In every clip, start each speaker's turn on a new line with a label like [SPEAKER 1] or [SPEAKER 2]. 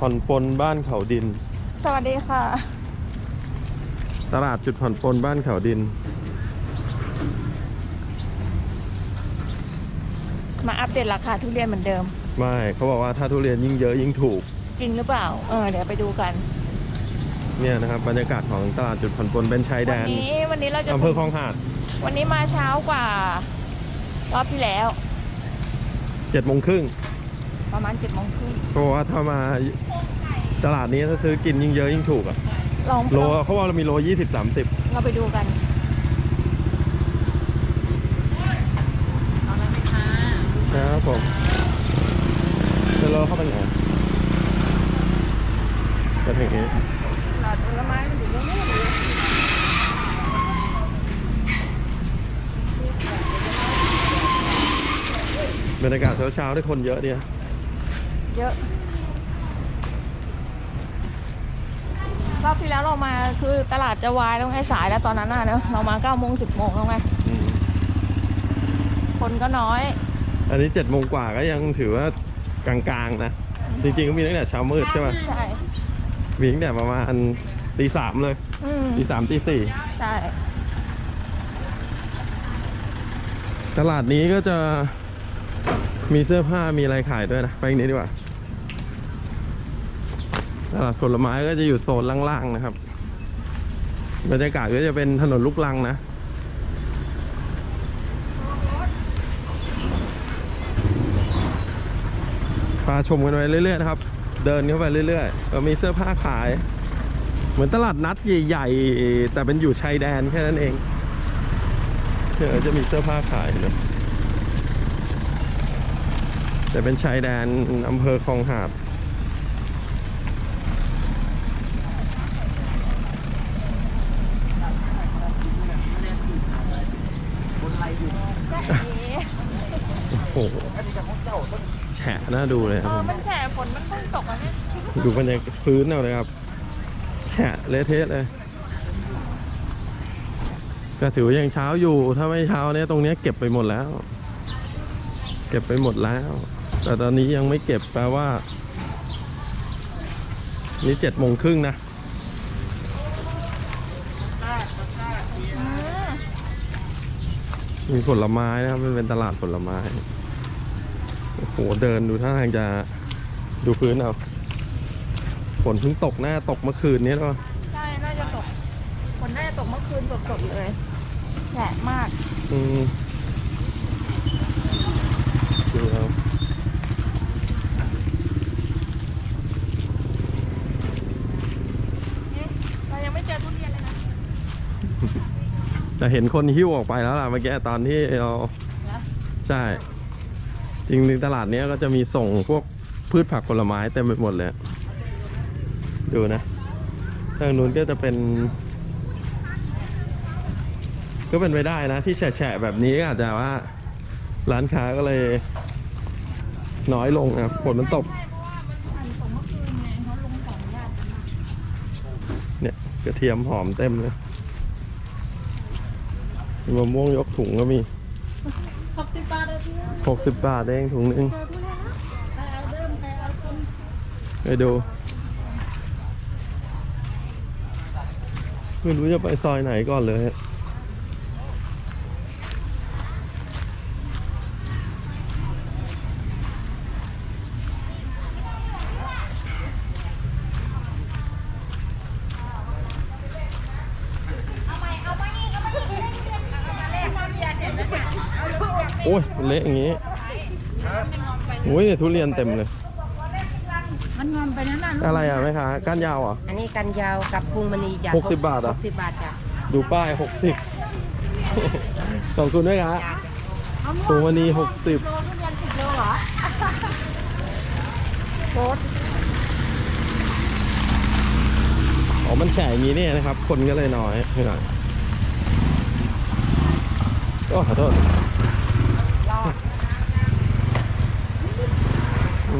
[SPEAKER 1] จุดผ่อนปลนบ้านเขาดิน
[SPEAKER 2] สวัสดีค่ะ
[SPEAKER 1] ตลาดจุดผ่อนปลนบ้านเขาดิน
[SPEAKER 2] มาอัปเดตราคาทุเรียนเหมือนเดิม
[SPEAKER 1] ไม่เขาบอกว่าถ้าทุเรียนยิ่งเยอะยิ่งถูก
[SPEAKER 2] จริงหรือเปล่า เออ เดี๋ยวไปดูกัน
[SPEAKER 1] เนี่ยนะครับบรรยากาศของตลาดจุดผ่อนปลนเป็นชายแด
[SPEAKER 2] วัน
[SPEAKER 1] น
[SPEAKER 2] นี้วันนี้เราจะ
[SPEAKER 1] อำเภอคลองหาด
[SPEAKER 2] วันนี้มาเช้ากว่า รอบที่แล้ว
[SPEAKER 1] เจ็ดโมงครึ่ง
[SPEAKER 2] ประมาณเจ็ดโมงครึ่ง
[SPEAKER 1] เพราะว่าถ้ามาตลาดนี้ถ้าซื้อกินยิ่งเยอะยิ่งถูกอะ
[SPEAKER 2] ลอง
[SPEAKER 1] โลเขาว่าเรามีโลยี่สิบสามสิบ
[SPEAKER 2] เราไปดูกันเอาแล้วไหมคะ
[SPEAKER 1] นะครับผมจะโลเข้าไปไหนจะถึงนี้
[SPEAKER 2] หลอดผลไม้มันอยู่ตรงนี้น
[SPEAKER 1] บรรยากาศเช้าๆได้คนเยอะเนี่ย
[SPEAKER 2] เยอะ รอบที่แล้วเรามาคือตลาดจะวายแล้วไงสายแล้วตอนนั้นน่ะเนอะเรามาเก้าโมงสิบโมงแล้วไง
[SPEAKER 1] อืม
[SPEAKER 2] คนก็น้อย
[SPEAKER 1] อันนี้เจ็ดโมงกว่าก็ยังถือว่ากลางๆนะ จริงๆก็มีตั้งแต่เช้ามืดใช่ไหม
[SPEAKER 2] ใช่
[SPEAKER 1] มีตั้งแต่ประมาณตีสามเลย
[SPEAKER 2] อืม
[SPEAKER 1] ตีสามตีสี่
[SPEAKER 2] ใช่
[SPEAKER 1] ตลาดนี้ก็จะ มีเสื้อผ้ามีอะไรขายด้วยนะไปอีกนี้ดีกว่าตลาดผลไม้ก็จะอยู่โซนล่างๆนะครับบรรยากาศก็จะเป็นถนนลูกลังนะพาชมกันไปเรื่อยๆนะครับ เดินเข้าไปเรื่อยๆเออมีเสื้อผ้าขาย เหมือนตลาดนัดใหญ่ๆแต่เป็นอยู่ชายแดนแค่นั้นเองเออจะมีเสื้อผ้าขายนะ แต่เป็นชายแดนอำเภอคลองหาด
[SPEAKER 2] จ้าเอ๋
[SPEAKER 1] โอ้โหแฉะน่าดูเลยค
[SPEAKER 2] เอ
[SPEAKER 1] รับ
[SPEAKER 2] อ
[SPEAKER 1] ผม
[SPEAKER 2] มันแฉะฝนมันเพิ่งตกอะเนี่ย
[SPEAKER 1] ดูบรรยากาศพื้นเอาเลยครับ แฉะเละเทะเลยก็ถือว่ายังเช้าอยู่ ถ้าไม่เช้าเนี่ยตรงเนี้ยเก็บไปหมดแล้ว เก็บไปหมดแล้ว แต่ตอนนี้ยังไม่เก็บแปลว่า นี่เจ็ดโมงครึ่งนะ
[SPEAKER 2] อืม
[SPEAKER 1] มีผลไม้นะครับ มันเป็นตลาดผลไม้ โอ้โห เดินดูท่าทางจะดูพื้นเอาฝนเพิ่งตกหน้าตกเมื่อคืนนี้แล้ว
[SPEAKER 2] ใช่ น่าจะตกฝนน่าจะตกเมื่อคืนสดๆเลยแฉะมาก
[SPEAKER 1] อืมดูเอา
[SPEAKER 2] เอ๊ะเรายังไม่เจอทุเรียนเลยนะ
[SPEAKER 1] แต่ เห็นคนหิ้วออกไปแล้วล่ะเมื่อกี้ตอนที่เราใช่ จริงๆตลาดเนี้ยก็จะมีส่งพวกพืชผักผลไม้เต็มไปหมดเลย ดูนะทางนู้นก็จะเป็น ก็เป็นไปได้นะ ที่แฉะแบบนี้อาจจะว่า ร้านค้าก็เลย น้อยลงนะครับฝนมันตก
[SPEAKER 2] ใช่เพราะฝนตกเมื่อคืนตก
[SPEAKER 1] เนี่ยกระเทียมหอมเต็มเลย มีมะม่วงยกถุงก็มี
[SPEAKER 2] หกสิบบาทเลยพี่
[SPEAKER 1] หกสิบบาทเองถุงหนึง
[SPEAKER 2] เจอทุเรียนนะใครเอาเริ่มใครเอาชม
[SPEAKER 1] ไปดูไม่รู้จะไปซอยไหนก่อนเลย
[SPEAKER 2] เอาไปเอาไปอีกเอาไปอีกเอามาแลกความอยากเห็นนะเนี่ยเอาลูก อยาก
[SPEAKER 1] โอ้ยมันเละอย่างงี้โอ้ยเนี่ยทุเรียนเต็มเลย
[SPEAKER 2] มันงอมไปนั่นน่ะลูก
[SPEAKER 1] อะไรอะแม่ค้าก้านยาวเหรอะ
[SPEAKER 3] อันนี้กันยาวกับพุงมณีจ้ะ
[SPEAKER 1] หกสิบบาทเหรอ
[SPEAKER 3] หกสิบบาทจ้ะ
[SPEAKER 1] ดูป้ายหกสิบ ขอบคุณด้วยครับ
[SPEAKER 3] จ้ะ
[SPEAKER 2] เอาม่วง
[SPEAKER 1] ตัววันนี้หกสิบ
[SPEAKER 2] โลทุเรียนสิบโลเหรอโคตร
[SPEAKER 1] อ๋อ มันแฉะอย่างนี้นี่นะครับ คนก็เลยน้อยไม่หน่อยโอ้ขอโทษ
[SPEAKER 3] รอด
[SPEAKER 1] อืม
[SPEAKER 3] เอ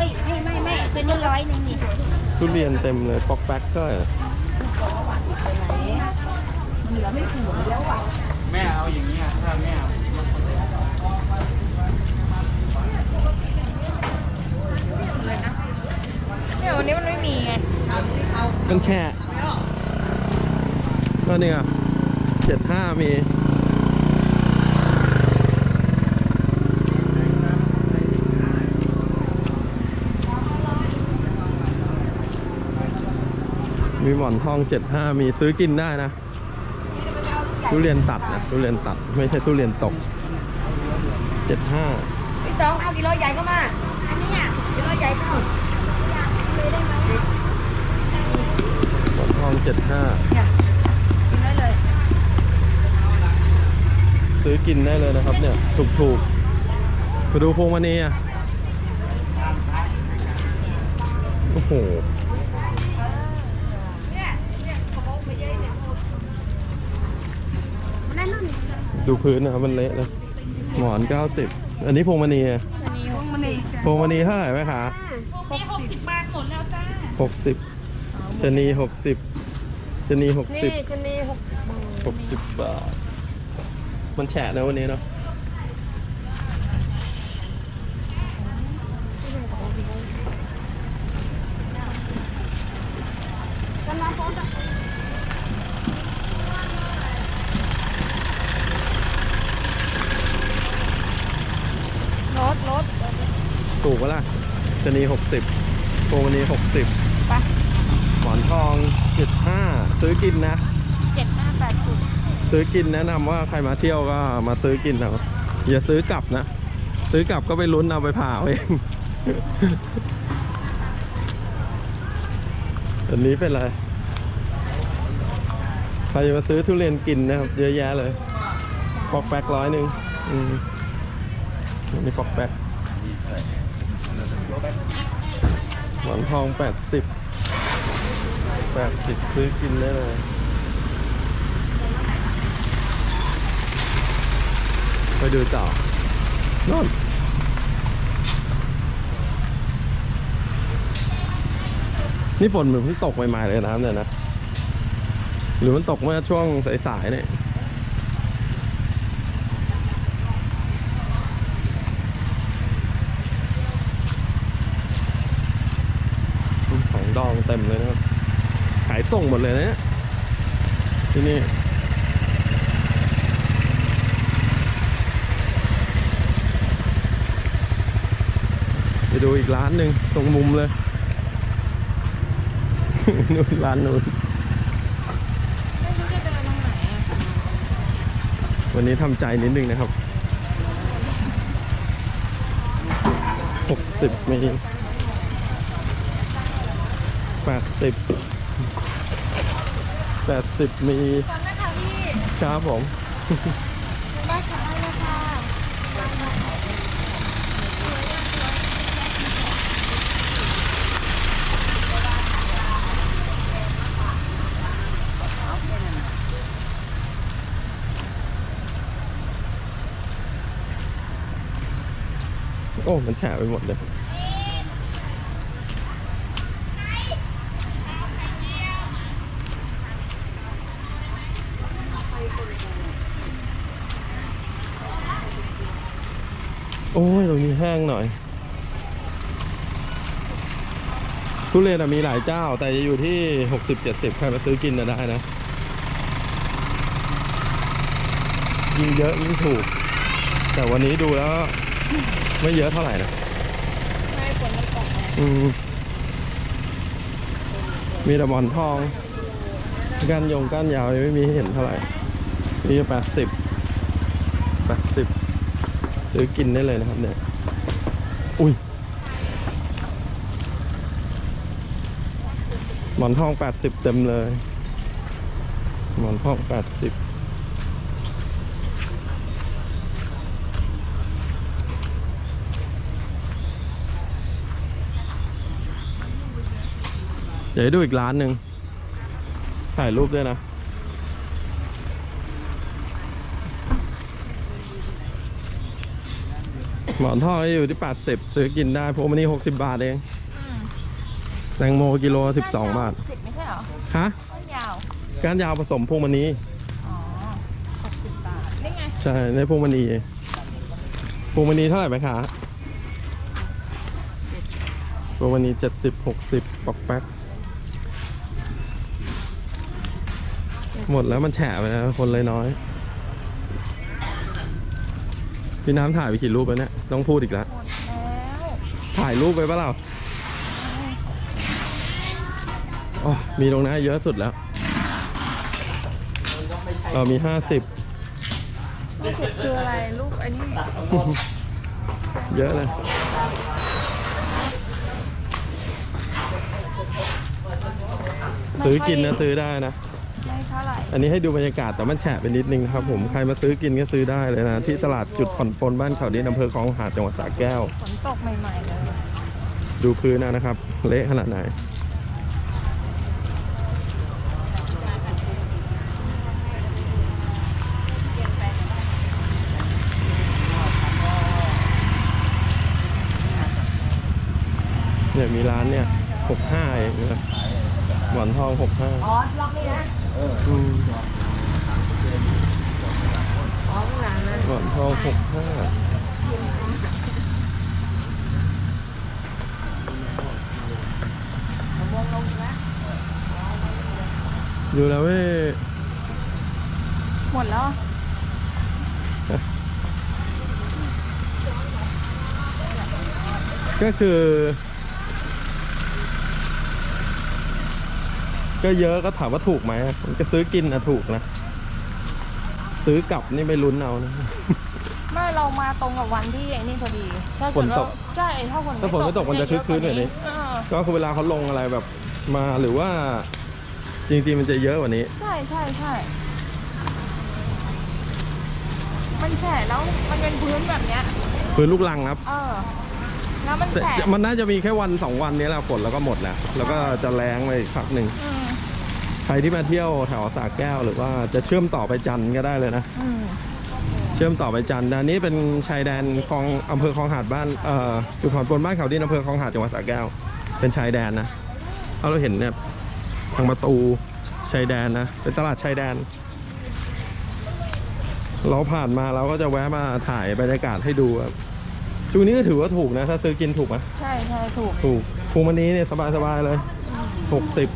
[SPEAKER 3] ้ยไม่ไม่ไม่ตัวนี้ร้อยหนึ่งนี่
[SPEAKER 1] ทุเรียนเต็มเลย ปอกแป๊กก็
[SPEAKER 3] ไปไหนมันเหลือไม่ถึงแล้วอะ
[SPEAKER 4] แม่เอาอย่างนี้อะถ้าแม่เอา
[SPEAKER 2] เนี่ยวันนี้มันไม่มีไง
[SPEAKER 1] กันแช่ ก็เนี่ยเจ็ดห้ามีมีหมอนทองเจ็ดห้ามีซื้อกินได้นะทุเรียนตัดนะทุเรียนตัดไม่ใช่ทุเรียนตกเจ็ดห้
[SPEAKER 2] พี่สองเอากิโลใหญ่ก็มามา อันนี้อะกิโลใหญ่เข้า
[SPEAKER 1] หมอนทอง
[SPEAKER 3] 75
[SPEAKER 1] ซื้อกินได้เลยนะครับ เนี่ยถูกถูกๆไปดูพวงมณีอะโอ้โห
[SPEAKER 3] นั่นนู่น
[SPEAKER 1] ดูพื้นนะครับมันเละเลยหมอน 90 อันนี้พวงมณีอะ
[SPEAKER 2] อันนี้
[SPEAKER 3] พวงมณีจ้ะ
[SPEAKER 1] พวงมณีเท่าไหร่ไหมคะ
[SPEAKER 2] หกสิบบาทหมดแล้วจ้า
[SPEAKER 1] 60ชะนี60ชะนี
[SPEAKER 2] นี่
[SPEAKER 1] 60
[SPEAKER 2] ชนีหก
[SPEAKER 1] 60บาท มันแฉะนะวันนี้เนาะ
[SPEAKER 2] รถรถ
[SPEAKER 1] ถูกปะล่ะชะนี60พวงมณี60
[SPEAKER 2] ไป
[SPEAKER 1] หมอนทอง75ซื้อกินนะ
[SPEAKER 2] เจ็ดห้าแปดสิบ
[SPEAKER 1] ซื้อกินแนะนำว่าใครมาเที่ยวก็มาซื้อกินเอาอย่าซื้อกลับนะ ซื้อกลับก็ไปลุ้นเอาไปผ่าเอาเองอันนี้เป็นอะไรใครจะมาซื้อทุเรียนกินนะครับ เยอะแยะเลยปอกแป๊กร้อยหนึ่งอืมอันนี้ปอกแป๊กหมอนทองแปดสิบแปดสิบซื้อกินได้เลย ไปดูต่อโน่นนี่ฝนเหมือนเพิ่งตกใหม่ๆเลยน้ำเนี่ยนะ หรือมันตกเมื่อช่วงสายๆเนี่ยของดองเต็มเลยนะครับ ขายส่งหมดเลยนะที่นี่ ดูอีกร้านหนึ่งตรงมุมเลยนู่นร้านนู้น
[SPEAKER 2] ไม่รู้จะเดินทางไหนอะ
[SPEAKER 1] วันนี้ทำใจนิดนึงนะครับหกสิบมีแปดสิบแปดสิบมี
[SPEAKER 2] ฟังนะคะพี่
[SPEAKER 1] ครับผม
[SPEAKER 2] ได้ค่ะได้เลยค่ะ
[SPEAKER 1] โอ้มันแฉะไปหมดเลยโอ้ยตรงนี้แห้งหน่อย ทุเรียนอะมีหลายเจ้า แต่จะอยู่ที่หกสิบเจ็ดสิบใครมาซื้อกินนะได้นะ ยิ่งเยอะยิ่งถูก แต่วันนี้ดูแล้ว ไม่เยอะเท่าไหร่นะ
[SPEAKER 2] ไม่ฝนมันตกไง
[SPEAKER 1] อืมมีแต่หมอนทองก้านยงก้านยาวยังไม่มีให้เห็นเท่าไหร่นี่แปดสิบแปดสิบซื้อกินได้เลยนะครับเนี่ย อุ้ยหมอนทองแปดสิบเต็มเลย หมอนทองแปดสิบ ดี๋ยวให้ดูอีกร้านหนึ่งถ่ายรูปด้วยนะ หมอนทองอยู่ที่ 80 ซื้อกินได้พวกมันนี่ 60 บาทเอง
[SPEAKER 2] อืม
[SPEAKER 1] แตงโมกิโล 12 บาท
[SPEAKER 2] สิบไม่ใช่เหรอ
[SPEAKER 1] ฮะ
[SPEAKER 2] ต้นยาว
[SPEAKER 1] ก้านยาวผสมพวงมันนี้
[SPEAKER 2] อ๋อหกสิบบาท
[SPEAKER 1] ใช่ในพวงมณีพวงมณีเท่าไหร่ไหมคะพวงมณีเจ็ดสิบหกสิบปอกแป๊ก หมดแล้วมันแฉะไปแล้วคนเลยน้อย พี่น้ำถ่ายไปกี่รูปแล้วเนี่ย ต้องพูดอีกแล้ว
[SPEAKER 2] หมดแล้ว
[SPEAKER 1] ถ่ายรูปไปปะเราอ๋อมีตรงนั้นเยอะสุดแล้ว เรามีห้าสิบ
[SPEAKER 2] ลูกเห็ดคืออะไรลูกอันนี้
[SPEAKER 1] เยอะเลย ซื้อกินนะซื้อได้นะ
[SPEAKER 2] ไม่ เท่าไหร่
[SPEAKER 1] อันนี้ให้ดูบรรยากาศแต่มันแฉะไปนิดนึงนะครับผมใครมาซื้อกินก็ซื้อได้เลยนะ ที่ตลาดจุดผ่อนปลนบ้านเขาดินอำเภอคลองหาดจังหวัดสระแก้ว
[SPEAKER 2] ฝนตกใหม่ๆเลย
[SPEAKER 1] ดูพื้นนะนะครับ เละขนาดไหน เนี่ยมีร้านเนี่ยหกห้าเองนะหมอนทองหกห้า
[SPEAKER 2] อ๋อล็อกนี่นะ
[SPEAKER 1] อืม
[SPEAKER 2] อ๋อข้างหลังนะ
[SPEAKER 1] หมอนทองหกห้าดูแล้วเว้ย
[SPEAKER 2] หมดแล้ว
[SPEAKER 1] ก็คือ ก็เยอะก็ถามว่าถูกไหมมันก็ซื้อกินนะถูกนะ ซื้อกลับนี่ไม่ลุ้นเอานะ
[SPEAKER 2] ไม่เรามาตรงกับวันที่ไอ้นี่พอดีถ้า
[SPEAKER 1] ฝนตก
[SPEAKER 2] เดว่าใช่ถ้าฝน
[SPEAKER 1] ถ้าฝนไม่ตกมันจะคึกคืนหน่อยดิ
[SPEAKER 2] เออ
[SPEAKER 1] ก็คือเวลาเขาลงอะไรแบบมาหรือว่า จริงๆมันจะเยอะกว่านี้
[SPEAKER 2] ใช่ใช่ใช่มันแฉะแล้วมันเป็นพื้นแบบเนี้ย
[SPEAKER 1] คือลูกลังครับ
[SPEAKER 2] เออ แล้วมัน
[SPEAKER 1] แต่
[SPEAKER 2] แฉะ
[SPEAKER 1] มันน่าจะมีแค่วันสองวันนี้แหละฝนแล้วก็หมดแล้ว แล้วก็จะแรงไปอีกพักหนึ่ง
[SPEAKER 2] อืม
[SPEAKER 1] ใค รที่มาเที่ยวแถวสระแก้วหรือว่าจะเชื่อมต่อไปจันทร์ก็ได้เลยนะ
[SPEAKER 2] อืม
[SPEAKER 1] เชื่อมต่อไปจันทร์อันนี้เป็นชายแดนคลองอำเภอคลองหาดบ้านเอ่อจุดผ่อนปลนบ้านเขาดินอำเภอคลองหาดจังหวัดสระแก้ว เป็นชายแดนนะเอาเราเห็นเนี่ยทางประตูชายแดนนะเป็นตลาดชายแดน เราผ่านมาเราก็จะแวะมาถ่ายบรรยากาศให้ดูครับช่วงนี้ก็ถือว่าถูกนะ ถ้าซื้อกินถูกไหม
[SPEAKER 2] ใช่ใช่ถูก
[SPEAKER 1] ถูกพวงมันนี้เนี่ยสบายๆเลยหกสิบ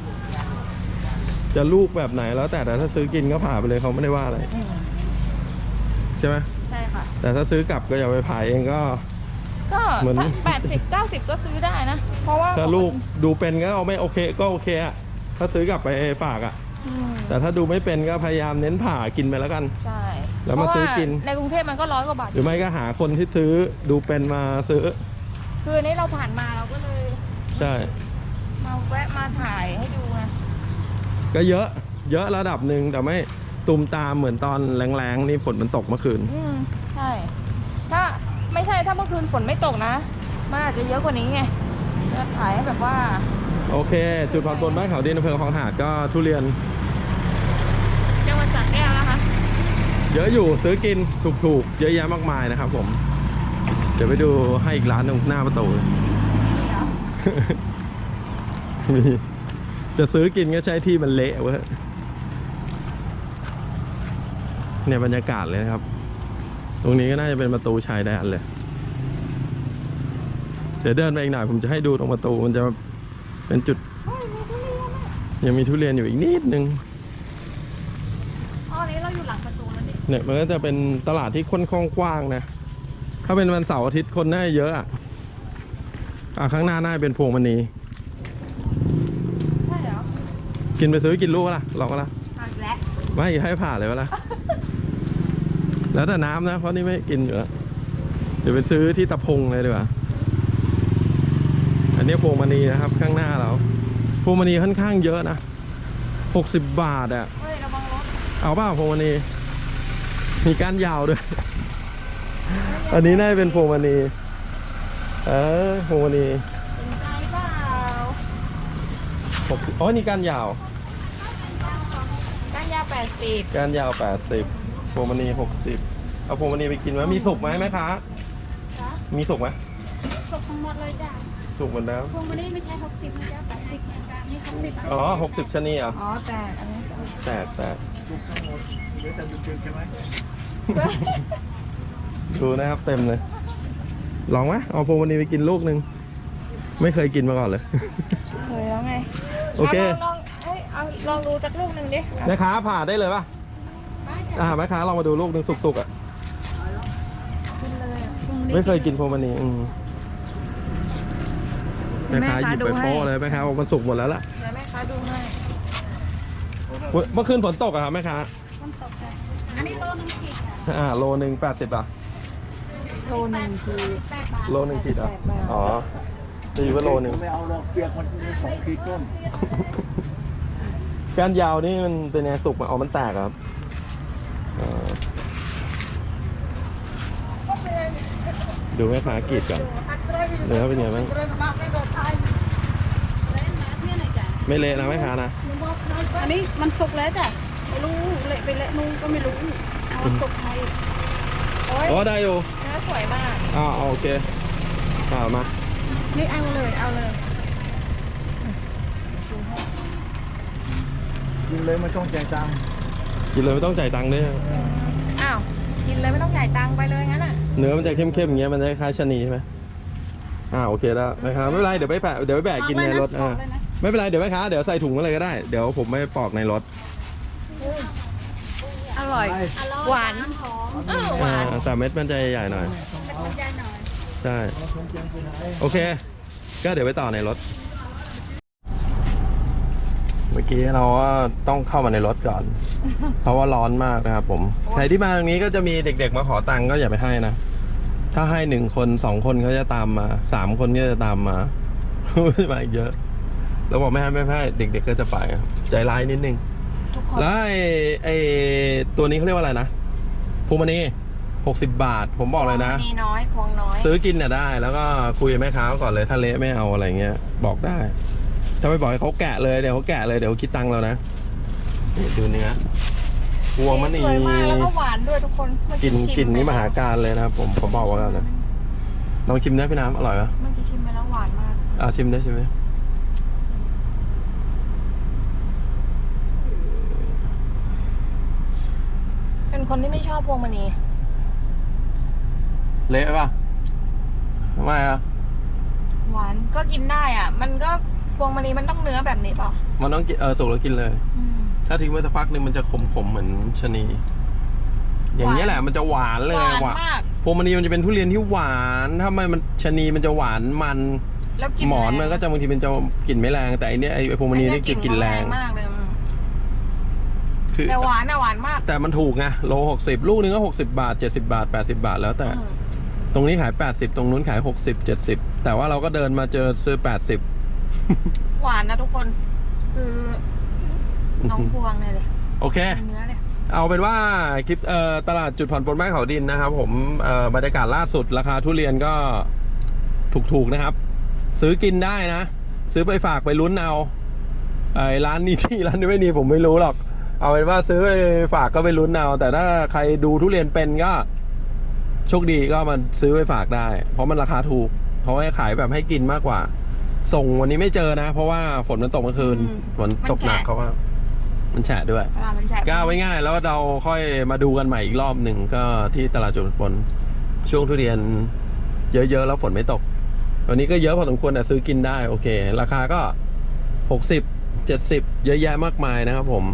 [SPEAKER 1] จะลูกแบบไหนแล้วแต่แต่ถ้าซื้อกินก็ผ่าไปเลยเขาไม่ได้ว่าอะไร
[SPEAKER 2] อืม
[SPEAKER 1] ใช่ไหม
[SPEAKER 2] ใช่ค่ะ
[SPEAKER 1] แต่ถ้าซื้อกลับก็อย่าไปผ่าเองก็
[SPEAKER 2] ก็
[SPEAKER 1] เหมือน
[SPEAKER 2] แปดสิบเก้าสิบก็ซื้อได้นะ เพราะว่า
[SPEAKER 1] ถ้าลูกดูเป็นก็เอาไม่โอเคก็โอเคอะถ้าซื้อกลับไปฝากอะ
[SPEAKER 2] อืม
[SPEAKER 1] แต่ถ้าดูไม่เป็นก็พยายามเน้นผ่ากินไปแล้วกัน
[SPEAKER 2] ใช่
[SPEAKER 1] แล้วมาซื้อกิน
[SPEAKER 2] เพราะว่าในกรุงเทพมันก็ร้อยกว่าบาท
[SPEAKER 1] หรือไม่ก็หาคนที่ซื้อดูเป็นมาซื้อ
[SPEAKER 2] คืออันนี้เราผ่านมาเราก็เลย
[SPEAKER 1] ใช่
[SPEAKER 2] มาแวะมาถ่ายให้ดูไง
[SPEAKER 1] ก็เยอะเยอะระดับหนึ่งแต่ไม่ตุมตามเหมือนตอนแรงๆนี่ฝนมันตกเมื่อคืน
[SPEAKER 2] อืมใช่ ถ้าไม่ใช่ถ้าเมื่อคืนฝนไม่ตกนะมันอาจจะเยอะกว่านี้ไงจะถ่ายให้แบบว่า
[SPEAKER 1] โอเค จุดผ่อนปลนบ้านเขาดินอำเภอคลองหาดก็ทุเรียน
[SPEAKER 2] จังหวัดสระแก้วนะคะ
[SPEAKER 1] เยอะอยู่ซื้อกินถูกๆ เยอะแยะมากมายนะครับผม เดี๋ยวไปดูให้อีกร้านหนึงหน้าประตู มี จะซื้อกินก็ใช้ที่มันเละเว้ยเนี่ยบรรยากาศเลยนะครับ ตรงนี้ก็น่าจะเป็นประตูชายแดนเลย เดี๋ยวเดินไปอีกหน่อยผมจะให้ดูตรงประตูมันจะเป็นจุด ยังมีทุเรียนอยู่อีกนิดนึง
[SPEAKER 2] อ๋ออันนี้เราอยู่หลังประตูแล้วนี่
[SPEAKER 1] เนี่ยมันก็จะเป็นตลาดที่ค่อนข้างกว้างนะ ถ้าเป็นวันเสาร์อาทิตย์คนน่าจะเยอะอะอะข้างหน้าน่าจะเป็นพวงมณี
[SPEAKER 2] ใช่เหรอ
[SPEAKER 1] กินไปซื้อกินลูกปะล่ะลองปะล่ะ
[SPEAKER 2] อะอีกแล้ว
[SPEAKER 1] ไม่ให้ผ่าเลยปะล่ะ แล้วแต่น้ำนะ เพราะนี่ไม่กินอยู่แล้วเดี๋ยวไปซื้อที่ตะพงเลยดีกว่า อันนี้พวงมณีนะครับ ข้างหน้าเราพวงมณีค่อนข้างเยอะนะหกสิบบาทอะ
[SPEAKER 2] เฮ้ยระวังรถ
[SPEAKER 1] เอาเปล่าพวงมณีมีก้านยาวด้วย อันนี้น่าจะเป็นพวงมณีเออพวงมณี
[SPEAKER 2] สนใจเปล่า
[SPEAKER 1] หกอ๋อนี่ก้านยาว
[SPEAKER 2] ก้านยาแปดสิบ
[SPEAKER 1] ก้านยาวแปดสิบพวงมณีหกสิบเอาพวงมณีไปกินไหมมีสุกไหมแม่ค้า
[SPEAKER 3] จ้ะ
[SPEAKER 1] มีสุกไหม
[SPEAKER 3] ตกทั้งหมดเลยจ้ะ
[SPEAKER 1] สุกเหมือนเดิม
[SPEAKER 3] พวงมาลัยไม่ใช่หกสิบนะจ๊ะแปดสิบเหมือนกันนี่หกสิบ
[SPEAKER 1] อ๋อหกสิบชะนีเหรอะ
[SPEAKER 2] อ๋อแต่อันนี้
[SPEAKER 1] แตกแตกดูนะครับเต็มเลย ลองไหมเอาพวงวันนี้ไปกินลูกหนึ่งไม่เคยกินมาก่อนเลย
[SPEAKER 2] เคยแล้วไง
[SPEAKER 1] โอเคา
[SPEAKER 2] ลองลองเอ้ยเอาลองดูสักลูกหนึ่งดิ
[SPEAKER 1] แม่ค้าผ่าได้เลยป่ะอ่าแม่ค้าลองมาดูลูกหนึ่งสุกๆอะ
[SPEAKER 2] กินเลยอะ
[SPEAKER 1] ไม่เคยกินพวงมณีอืมแม่ค้าหยิบไปโป้เลยแม่ค้าบอกมันสุกหมดแล้วล่ะ
[SPEAKER 2] เดี๋ยวแม่ค้าดูให้
[SPEAKER 1] เมื่อคืนฝนตกอะครับแม่ค้า
[SPEAKER 3] ต้นตกใจอันนี้โลนึงขีดค่ะ
[SPEAKER 1] อ่าโลหนึ่งแปดสิบอะ
[SPEAKER 2] โลหนึ่งคือ
[SPEAKER 3] แปดบาท
[SPEAKER 1] โลหนึ่งขีดอะ
[SPEAKER 2] แปดบาท
[SPEAKER 1] อ๋อ ตีว่าโลหนึ่ง
[SPEAKER 4] ไม่เอาหรอกเปียกมันมีสองขีดต้น
[SPEAKER 1] ก้านยาวนี่มันเป็นไงสุกมาอ๋อมันแตกเหรอครับอ๋อดูแม่ค้ากรีดก่อนเนื้อเป็นไงบ้างไม่เละนะแม่ค้านะ
[SPEAKER 3] อันนี้มันสุกแล้วจ้ะไม่รู้เละไปเละนู่นก็ไม่รู้เอาสุกไทย
[SPEAKER 2] โอ้ย
[SPEAKER 1] อ๋อได้อยู่
[SPEAKER 2] เนื้อสวยมาก
[SPEAKER 1] อ่าโอเคอ่ามา
[SPEAKER 3] นี่เอาเลย เอาเลย
[SPEAKER 4] กินเลยไม่ต้องจ่ายตังค์
[SPEAKER 1] กินเลยไม่ต้องจ่ายตังค์ด้วย
[SPEAKER 2] อ้าวกินเลยไม่ต้องจ่ายตังค์ไปเลยงั้นอะ
[SPEAKER 1] เนื้อมันจะเข้มๆอย่างเงี้ยมันจะคล้ายๆชะนีใช่ไหมอ่าโอเคแล้วนะครับไม่เป็นไรเดี๋ยวไปแปะเดี๋ยวไปแบกกินในรถ
[SPEAKER 3] บอ
[SPEAKER 1] อ่าก
[SPEAKER 3] เลยนะ
[SPEAKER 1] ไม่เป็นไรเดี๋ยวแม่ค้าเดี๋ยวใส่ถุงมาเลยก็ได้เดี๋ยวผมไม่ปอกในรถ
[SPEAKER 2] อร่อย
[SPEAKER 3] อร่อย
[SPEAKER 2] หวาน
[SPEAKER 3] หอม
[SPEAKER 2] เออหวาน
[SPEAKER 1] อ่าแต่เม็ดมันจะใหญ่ๆหน่อย
[SPEAKER 3] เป็นคุณยายหน่อย
[SPEAKER 1] ใช่ โอเค ก็เดี๋ยวไปต่อในรถ เมื่อกี้เราก็ต้องเข้ามาในรถก่อน เพราะว่าร้อนมากนะครับผมใครที่มาตรงนี้ก็จะมีเด็ก ๆ มาขอตังค์ก็อย่าไปให้นะ ถ้าให้หนึ่งคนสองคนเขาจะตามมาสามคนก็จะตามมา มาอีกเยอะแล้วบอกไม่ให้ไม่ให้เด็ก ๆ ก็จะไปครับใจร้ายนิดนึง
[SPEAKER 2] ทุกคน
[SPEAKER 1] แล้วไอ้ไอ้ตัวนี้เขาเรียกว่าอะไรนะพวงมณี หกสิบบาท ผมบอกเลยนะ
[SPEAKER 2] พวงมีน้อยพวงน้อย
[SPEAKER 1] ซื้อกินน่ะได้ แล้วก็คุยกับแม่ค้าก่อนเลยถ้าเละไม่เอาอะไรเงี้ย บอกได้ ถ้าไม่บอกให้เขาแกะเลยเดี๋ยวเขาแกะเลยเดี๋ยวเขาคิดตังค์เรานะนี่ดูเนื้อพวงมณี
[SPEAKER 2] สวยมากแล้วก็หวานด้วยทุกคนเมื่อ
[SPEAKER 1] กิน
[SPEAKER 2] ชิม
[SPEAKER 1] กินนี่
[SPEAKER 2] ไป
[SPEAKER 1] มหาการเลยนะครับผมผมบอกไว่ากันนะลองชิมนะพี่น้ำอร่อยปะ
[SPEAKER 2] เมื่อกี้ชิมไปแล้วหวานมาก
[SPEAKER 1] อ่าชิมได้ใช่ไหม
[SPEAKER 2] เป็นคนที่ไม่ชอบพวงมณี
[SPEAKER 1] เละปะทำไมอะ
[SPEAKER 2] หวานก็กินได้อะ มันก็พวงมณีมันต้องเนื้อแบบนี้เปล่า
[SPEAKER 1] มันต้องกินเออสุกแล้วกินเลย
[SPEAKER 2] อืม
[SPEAKER 1] ถ้าทิ้งไว้สักพักหนึงมันจะขมๆเหมือนชะนี อย่างนี้ยแหละมันจะหวานเลย
[SPEAKER 2] หวาน
[SPEAKER 1] หวาน
[SPEAKER 2] มาก
[SPEAKER 1] พวงมณีมันจะเป็นทุเรียนที่หวานถ้าไม่มันชะนีมันจะหวานมัน
[SPEAKER 2] แล้วกิน
[SPEAKER 1] หมอน
[SPEAKER 2] แรง
[SPEAKER 1] มันก็จะบางทีเป็นจะกลิ่นไม่แรง แต่อันเนี้ยไอ้พวงมณีนี่กลิ่นกลิ่นแรง
[SPEAKER 2] มากเลยอืม
[SPEAKER 1] คือ
[SPEAKER 2] แต่หวานอะหวานมาก
[SPEAKER 1] แต่มันถูกไงโลหกสิบลูกนึงก็หกสิบาทเจ็ดสิบาทแปดสิบาทแล้วแต่
[SPEAKER 2] อืม
[SPEAKER 1] ตรงนี้ขายแปดสิบตรงนู้นขายหกสิบเจ็ดสิบแต่ว่าเราก็เดินมาเจอซื้อแปดสิบ
[SPEAKER 2] หวานนะทุกคน คือน้องพวงเนี่ยเลย
[SPEAKER 1] โอเค
[SPEAKER 2] มีเนื้อเลย
[SPEAKER 1] เอาเป็นว่าคลิปเอ่อตลาดจุดผ่อนปลนไม้เขาดินนะครับ ผมเอ่อบรรยากาศล่าสุดราคาทุเรียนก็ถูกๆนะครับ ซื้อกินได้นะ ซื้อไปฝากไปลุ้นเอาไอ้ร้านนี้ที่ร้านนี้ไม่ดีผมไม่รู้หรอก เอาเป็นว่าซื้อไปฝากก็ไปลุ้นเอาแต่ถ้าใครดูทุเรียนเป็นก็ โชคดีก็มาซื้อไปฝากได้ เพราะมันราคาถูกเพราะว่าขายแบบให้กินมากกว่า ส่งวันนี้ไม่เจอนะ เพราะว่าฝนมันตกเมื่อคืน
[SPEAKER 2] อืม
[SPEAKER 1] ฝนตกหนัก
[SPEAKER 2] มันแฉะ
[SPEAKER 1] เขาว่า มันแฉะด้วย
[SPEAKER 2] ตลาดมันแฉะ
[SPEAKER 1] ก้าวไว้ง่าย แล้วเราค่อยมาดูกันใหม่อีกรอบหนึ่งก็ที่ตลาดจุดปนช่วงทุเรียน เยอะๆแล้วฝนไม่ตกวันนี้ก็เยอะพอสมควรแต่ซื้อกินได้โอเค ราคาก็หกสิบเจ็ดสิบเยอะแยะมากมายนะครับผม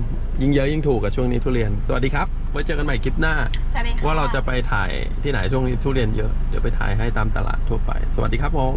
[SPEAKER 1] ยิ่งเยอะยิ่งถูกกับช่วงนี้ทุเรียน สวัสดีครับ ไว้เจอกันใหม่คลิปหน้า
[SPEAKER 2] สวัสดีค่ะ
[SPEAKER 1] ว่าเราจะไปถ่ายที่ไหนช่วงนี้ทุเรียนเยอะ เดี๋ยวไปถ่ายให้ตามตลาดทั่วไป สวัสดีครับผม